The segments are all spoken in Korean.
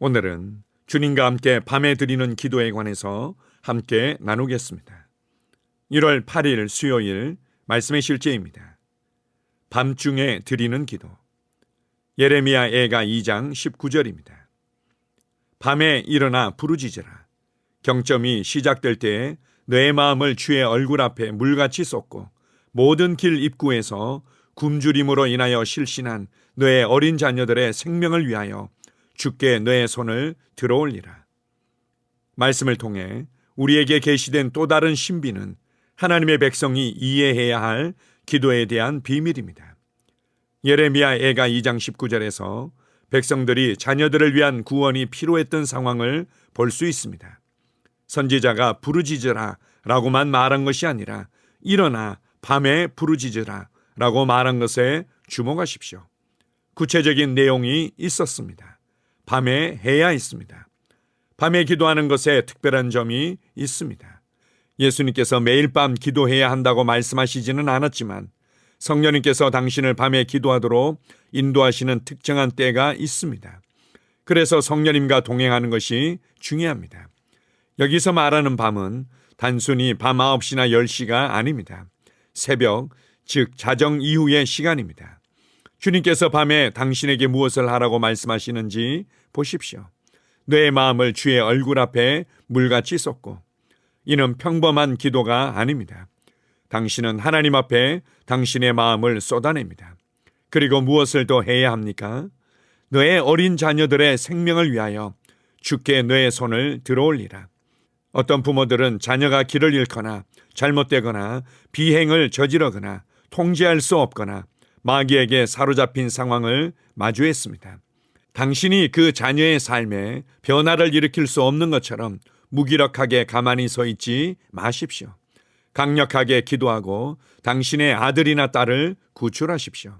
오늘은 주님과 함께 밤에 드리는 기도에 관해서 함께 나누겠습니다. 1월 8일 수요일 말씀의 실제입니다. 밤중에 드리는 기도. 예레미야 애가 2장 19절입니다. 밤에 일어나 부르짖으라. 경점이 시작될 때에 내 마음을 주의 얼굴 앞에 물같이 쏟고 모든 길 입구에서 굶주림으로 인하여 실신한 뇌 어린 자녀들의 생명을 위하여 주께 뇌 손을 들어올리라. 말씀을 통해 우리에게 계시된 또 다른 신비는 하나님의 백성이 이해해야 할 기도에 대한 비밀입니다. 예레미야 애가 2장 19절에서 백성들이 자녀들을 위한 구원이 필요했던 상황을 볼 수 있습니다. 선지자가 부르짖으라 라고만 말한 것이 아니라 일어나 밤에 부르짖으라 라고 말한 것에 주목하십시오. 구체적인 내용이 있었습니다. 밤에 해야 있습니다. 밤에 기도하는 것에 특별한 점이 있습니다. 예수님께서 매일 밤 기도해야 한다고 말씀하시지는 않았지만 성령님께서 당신을 밤에 기도하도록 인도하시는 특정한 때가 있습니다. 그래서 성령님과 동행하는 것이 중요합니다. 여기서 말하는 밤은 단순히 밤 9시나 10시가 아닙니다. 새벽, 즉 자정 이후의 시간입니다. 주님께서 밤에 당신에게 무엇을 하라고 말씀하시는지 보십시오. 내 마음을 주의 얼굴 앞에 물같이 쏟고 이는 평범한 기도가 아닙니다. 당신은 하나님 앞에 당신의 마음을 쏟아냅니다. 그리고 무엇을 더 해야 합니까? 너의 어린 자녀들의 생명을 위하여 주께 너의 손을 들어올리라. 어떤 부모들은 자녀가 길을 잃거나 잘못되거나 비행을 저지르거나 통제할 수 없거나 마귀에게 사로잡힌 상황을 마주했습니다. 당신이 그 자녀의 삶에 변화를 일으킬 수 없는 것처럼 무기력하게 가만히 서 있지 마십시오. 강력하게 기도하고 당신의 아들이나 딸을 구출하십시오.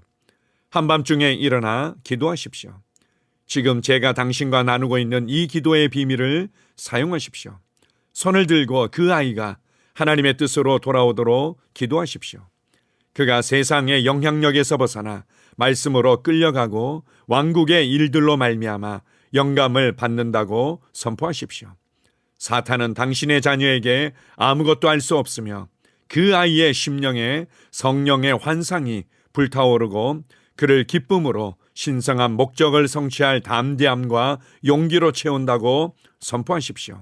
한밤중에 일어나 기도하십시오. 지금 제가 당신과 나누고 있는 이 기도의 비밀을 사용하십시오. 손을 들고 그 아이가 하나님의 뜻으로 돌아오도록 기도하십시오. 그가 세상의 영향력에서 벗어나 말씀으로 끌려가고 왕국의 일들로 말미암아 영감을 받는다고 선포하십시오. 사탄은 당신의 자녀에게 아무것도 할 수 없으며 그 아이의 심령에 성령의 환상이 불타오르고 그를 기쁨으로 신성한 목적을 성취할 담대함과 용기로 채운다고 선포하십시오.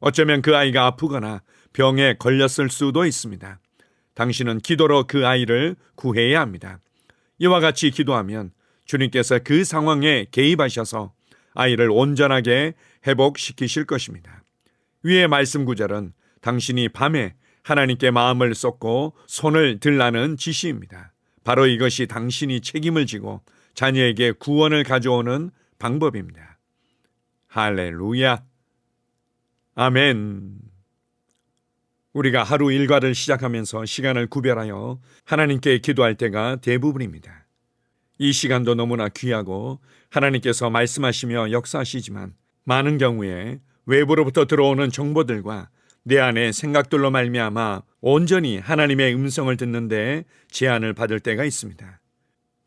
어쩌면 그 아이가 아프거나 병에 걸렸을 수도 있습니다. 당신은 기도로 그 아이를 구해야 합니다. 이와 같이 기도하면 주님께서 그 상황에 개입하셔서 아이를 온전하게 회복시키실 것입니다. 위의 말씀 구절은 당신이 밤에 하나님께 마음을 쏟고 손을 들라는 지시입니다. 바로 이것이 당신이 책임을 지고 자녀에게 구원을 가져오는 방법입니다. 할렐루야. 아멘. 우리가 하루 일과를 시작하면서 시간을 구별하여 하나님께 기도할 때가 대부분입니다. 이 시간도 너무나 귀하고 하나님께서 말씀하시며 역사하시지만 많은 경우에 외부로부터 들어오는 정보들과 내 안의 생각들로 말미암아 온전히 하나님의 음성을 듣는데 제한을 받을 때가 있습니다.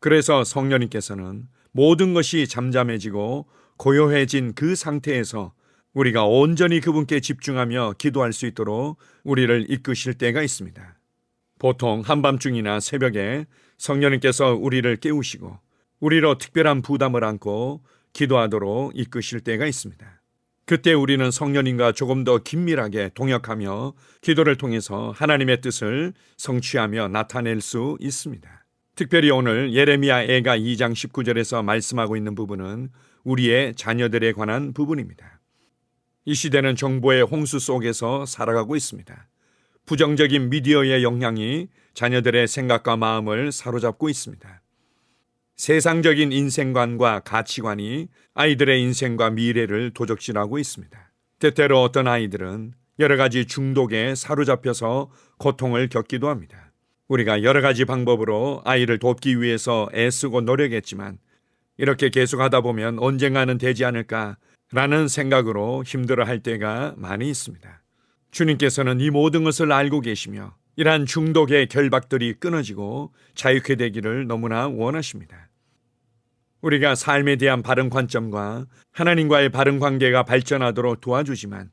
그래서 성령님께서는 모든 것이 잠잠해지고 고요해진 그 상태에서 우리가 온전히 그분께 집중하며 기도할 수 있도록 우리를 이끄실 때가 있습니다. 보통 한밤중이나 새벽에 성령님께서 우리를 깨우시고 우리로 특별한 부담을 안고 기도하도록 이끄실 때가 있습니다. 그때 우리는 성령님과 조금 더 긴밀하게 동역하며 기도를 통해서 하나님의 뜻을 성취하며 나타낼 수 있습니다. 특별히 오늘 예레미야 애가 2장 19절에서 말씀하고 있는 부분은 우리의 자녀들에 관한 부분입니다. 이 시대는 정보의 홍수 속에서 살아가고 있습니다. 부정적인 미디어의 영향이 자녀들의 생각과 마음을 사로잡고 있습니다. 세상적인 인생관과 가치관이 아이들의 인생과 미래를 도적질하고 있습니다. 때때로 어떤 아이들은 여러 가지 중독에 사로잡혀서 고통을 겪기도 합니다. 우리가 여러 가지 방법으로 아이를 돕기 위해서 애쓰고 노력했지만 이렇게 계속하다 보면 언젠가는 되지 않을까 라는 생각으로 힘들어 할 때가 많이 있습니다. 주님께서는 이 모든 것을 알고 계시며 이러한 중독의 결박들이 끊어지고 자유케 되기를 너무나 원하십니다. 우리가 삶에 대한 바른 관점과 하나님과의 바른 관계가 발전하도록 도와주지만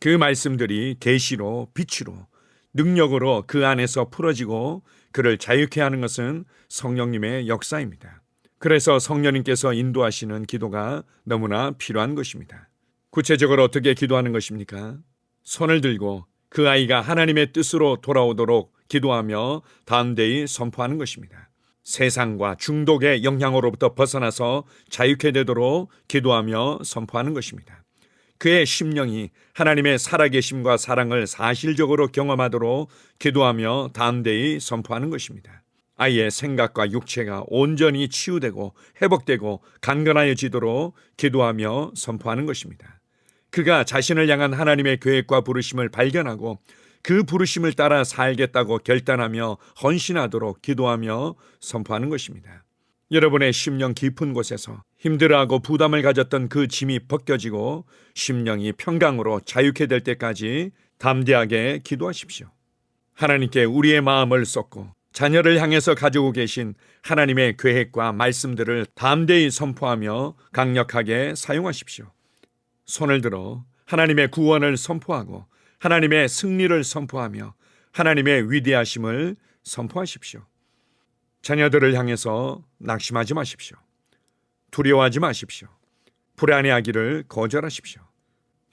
그 말씀들이 계시로 빛으로 능력으로 그 안에서 풀어지고 그를 자유케 하는 것은 성령님의 역사입니다. 그래서 성령님께서 인도하시는 기도가 너무나 필요한 것입니다. 구체적으로 어떻게 기도하는 것입니까? 손을 들고 그 아이가 하나님의 뜻으로 돌아오도록 기도하며 담대히 선포하는 것입니다. 세상과 중독의 영향으로부터 벗어나서 자유케 되도록 기도하며 선포하는 것입니다. 그의 심령이 하나님의 살아계심과 사랑을 사실적으로 경험하도록 기도하며 담대히 선포하는 것입니다. 아이의 생각과 육체가 온전히 치유되고 회복되고 강건하여지도록 기도하며 선포하는 것입니다. 그가 자신을 향한 하나님의 계획과 부르심을 발견하고 그 부르심을 따라 살겠다고 결단하며 헌신하도록 기도하며 선포하는 것입니다. 여러분의 심령 깊은 곳에서 힘들어하고 부담을 가졌던 그 짐이 벗겨지고 심령이 평강으로 자유케 될 때까지 담대하게 기도하십시오. 하나님께 우리의 마음을 쏟고 자녀를 향해서 가지고 계신 하나님의 계획과 말씀들을 담대히 선포하며 강력하게 사용하십시오. 손을 들어 하나님의 구원을 선포하고 하나님의 승리를 선포하며 하나님의 위대하심을 선포하십시오. 자녀들을 향해서 낙심하지 마십시오. 두려워하지 마십시오. 불안해하기를 거절하십시오.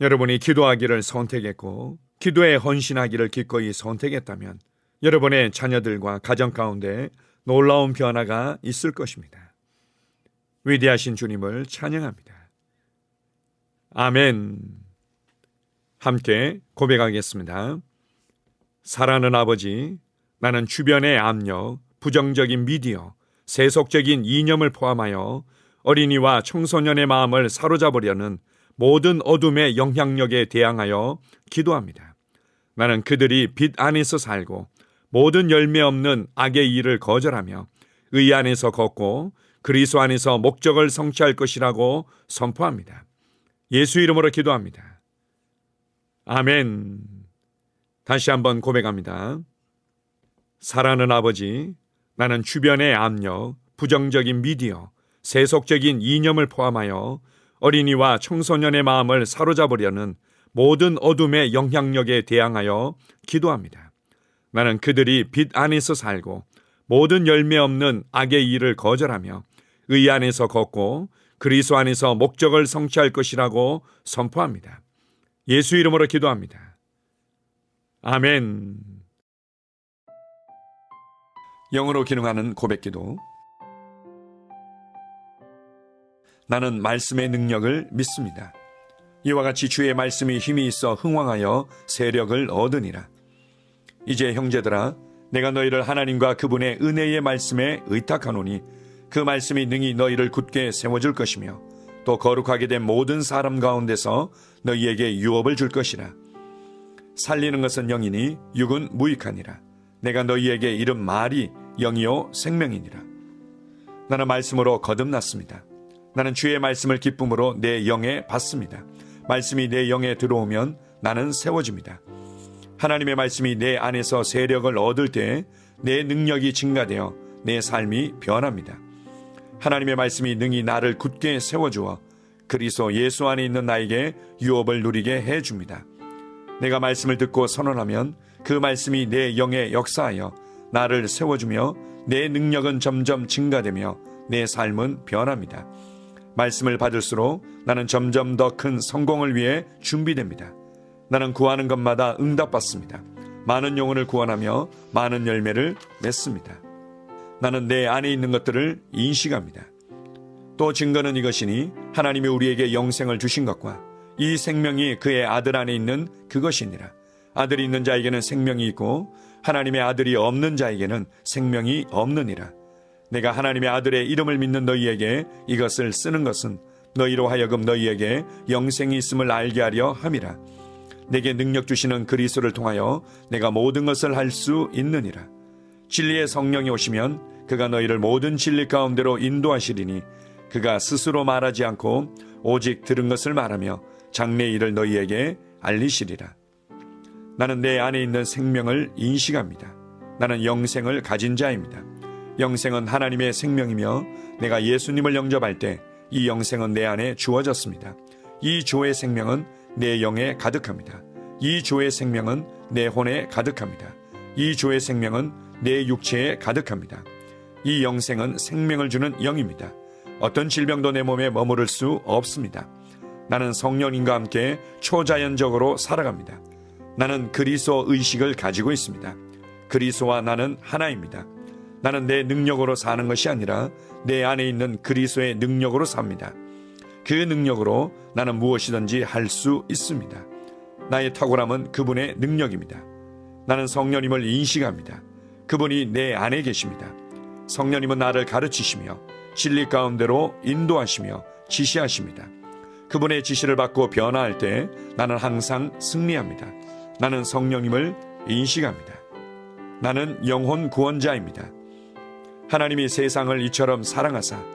여러분이 기도하기를 선택했고 기도에 헌신하기를 기꺼이 선택했다면 여러분의 자녀들과 가정 가운데 놀라운 변화가 있을 것입니다. 위대하신 주님을 찬양합니다. 아멘. 함께 고백하겠습니다. 사랑하는 아버지, 나는 주변의 압력, 부정적인 미디어, 세속적인 이념을 포함하여 어린이와 청소년의 마음을 사로잡으려는 모든 어둠의 영향력에 대항하여 기도합니다. 나는 그들이 빛 안에서 살고 모든 열매 없는 악의 일을 거절하며 의 안에서 걷고 그리스도 안에서 목적을 성취할 것이라고 선포합니다. 예수 이름으로 기도합니다. 아멘. 다시 한번 고백합니다. 사랑하는 아버지, 나는 주변의 압력, 부정적인 미디어, 세속적인 이념을 포함하여 어린이와 청소년의 마음을 사로잡으려는 모든 어둠의 영향력에 대항하여 기도합니다. 나는 그들이 빛 안에서 살고 모든 열매 없는 악의 일을 거절하며 의 안에서 걷고 그리스도 안에서 목적을 성취할 것이라고 선포합니다. 예수 이름으로 기도합니다. 아멘. 영어로 기능하는 고백기도 나는 말씀의 능력을 믿습니다. 이와 같이 주의 말씀이 힘이 있어 흥왕하여 세력을 얻으니라. 이제 형제들아 내가 너희를 하나님과 그분의 은혜의 말씀에 의탁하노니 그 말씀이 능히 너희를 굳게 세워줄 것이며 또 거룩하게 된 모든 사람 가운데서 너희에게 유업을 줄 것이라. 살리는 것은 영이니 육은 무익하니라. 내가 너희에게 이른 말이 영이요 생명이니라. 나는 말씀으로 거듭났습니다. 나는 주의 말씀을 기쁨으로 내 영에 받습니다. 말씀이 내 영에 들어오면 나는 세워집니다. 하나님의 말씀이 내 안에서 세력을 얻을 때 내 능력이 증가되어 내 삶이 변합니다. 하나님의 말씀이 능히 나를 굳게 세워주어 그리스도 예수 안에 있는 나에게 유업을 누리게 해줍니다. 내가 말씀을 듣고 선언하면 그 말씀이 내 영에 역사하여 나를 세워주며 내 능력은 점점 증가되며 내 삶은 변합니다. 말씀을 받을수록 나는 점점 더 큰 성공을 위해 준비됩니다. 나는 구하는 것마다 응답받습니다. 많은 영혼을 구원하며 많은 열매를 맺습니다. 나는 내 안에 있는 것들을 인식합니다. 또 증거는 이것이니 하나님이 우리에게 영생을 주신 것과 이 생명이 그의 아들 안에 있는 그것이니라. 아들이 있는 자에게는 생명이 있고 하나님의 아들이 없는 자에게는 생명이 없느니라. 내가 하나님의 아들의 이름을 믿는 너희에게 이것을 쓰는 것은 너희로 하여금 너희에게 영생이 있음을 알게 하려 함이라. 내게 능력 주시는 그리스도를 통하여 내가 모든 것을 할 수 있느니라. 진리의 성령이 오시면 그가 너희를 모든 진리 가운데로 인도하시리니 그가 스스로 말하지 않고 오직 들은 것을 말하며 장래 일을 너희에게 알리시리라. 나는 내 안에 있는 생명을 인식합니다. 나는 영생을 가진 자입니다. 영생은 하나님의 생명이며 내가 예수님을 영접할 때 이 영생은 내 안에 주어졌습니다. 이 조의 생명은 내 영에 가득합니다. 이 조의 생명은 내 혼에 가득합니다. 이 조의 생명은 내 육체에 가득합니다. 이 영생은 생명을 주는 영입니다. 어떤 질병도 내 몸에 머무를 수 없습니다. 나는 성령님과 함께 초자연적으로 살아갑니다. 나는 그리스도 의식을 가지고 있습니다. 그리스도와 나는 하나입니다. 나는 내 능력으로 사는 것이 아니라 내 안에 있는 그리스도의 능력으로 삽니다. 그 능력으로 나는 무엇이든지 할 수 있습니다. 나의 탁월함은 그분의 능력입니다. 나는 성령님을 인식합니다. 그분이 내 안에 계십니다. 성령님은 나를 가르치시며 진리 가운데로 인도하시며 지시하십니다. 그분의 지시를 받고 변화할 때 나는 항상 승리합니다. 나는 성령님을 인식합니다. 나는 영혼 구원자입니다. 하나님이 세상을 이처럼 사랑하사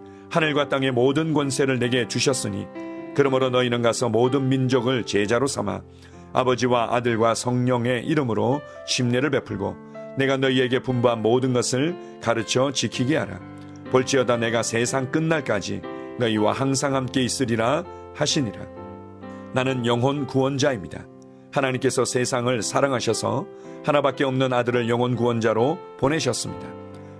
하늘과 땅의 모든 권세를 내게 주셨으니 그러므로 너희는 가서 모든 민족을 제자로 삼아 아버지와 아들과 성령의 이름으로 심례를 베풀고 내가 너희에게 분부한 모든 것을 가르쳐 지키게 하라. 볼지어다 내가 세상 끝날까지 너희와 항상 함께 있으리라 하시니라. 나는 영혼 구원자입니다. 하나님께서 세상을 사랑하셔서 하나밖에 없는 아들을 영혼 구원자로 보내셨습니다